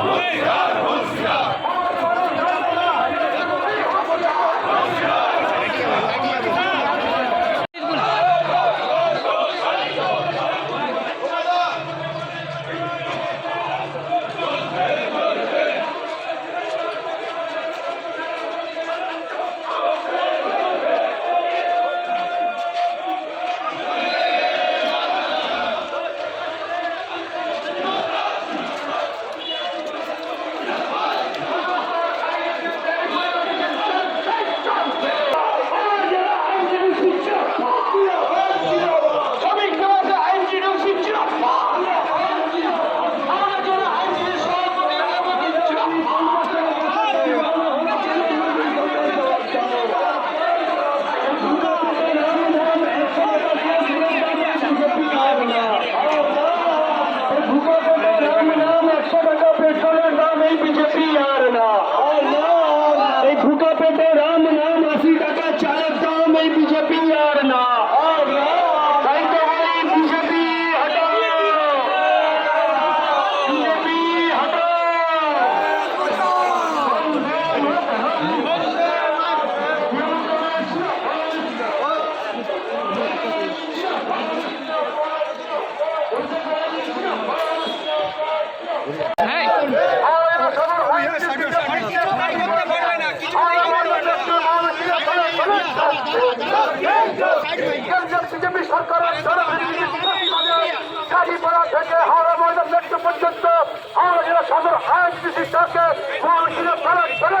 শ্রমিক সরকারের কাজীপাড়া থেকে হাওড়া ময়দান মেট্রো পর্যন্ত হাওড়া জেলা সদর আইনজীবী শিক্ষাকে মহাশিলা তারা তারা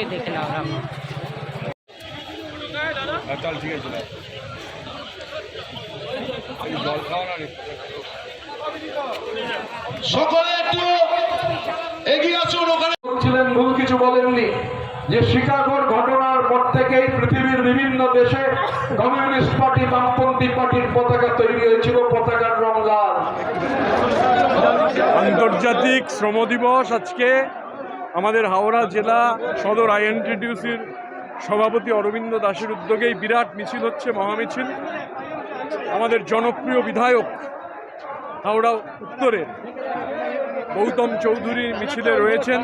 আগে দেখে নাও আমরা চল ঠিক আছে জল খাওয়া না সকলে একটু এগিয়ে আসুন ওখানে। ছিলেন ভুল কিছু বলেননি। যে শিকাগোর ঘটনার পর থেকেই পৃথিবীর বিভিন্ন দেশে কমিউনিস্ট পার্টি বামপন্থী পার্টির পতাকা তৈরি হয়েছিল পতাকার রং লাল। আন্তর্জাতিক শ্রম দিবস আজকে। আমাদের হাওড়া জেলা সদর আইএনটিডিউসির সভাপতি অরবিন্দ দাসের উদ্যোগেই বিরাট মিছিল হচ্ছে, মহামিছিল। আমাদের জনপ্রিয় বিধায়ক হাওড়া উত্তরে গৌতম চৌধুরী মিছিলে রয়েছেন।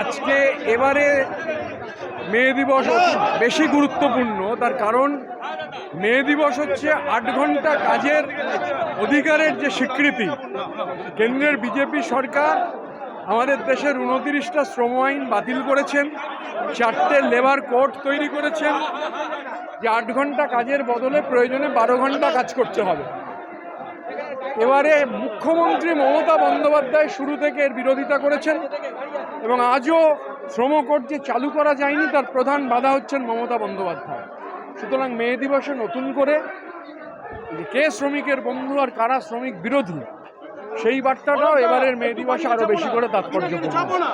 আজকে এবারে মে দিবস বেশি গুরুত্বপূর্ণ, তার কারণ মে দিবস হচ্ছে আট ঘণ্টা কাজের অধিকারের যে স্বীকৃতি। কেন্দ্রের বিজেপি সরকার আমাদের দেশের উনতিরিশটা শ্রম আইন বাতিল করেছেন, চারটে লেবার কোর্ট তৈরি করেছেন, যে আট ঘণ্টা কাজের বদলে প্রয়োজনে বারো ঘণ্টা কাজ করতে হবে। এবারে মুখ্যমন্ত্রী মমতা বন্দ্যোপাধ্যায় শুরু থেকে এর বিরোধিতা করেছেন এবং আজও শ্রম কোর্ট যে চালু করা যায়নি, তার প্রধান বাধা হচ্ছেন মমতা বন্দ্যোপাধ্যায়। সুতরাং মে দিবসে নতুন করে কে শ্রমিকের বন্ধু আর কারা শ্রমিক বিরোধী সেই বার্তাটাও এবারের মে দিবসে আরও বেশি করে তাৎপর্যপূর্ণ।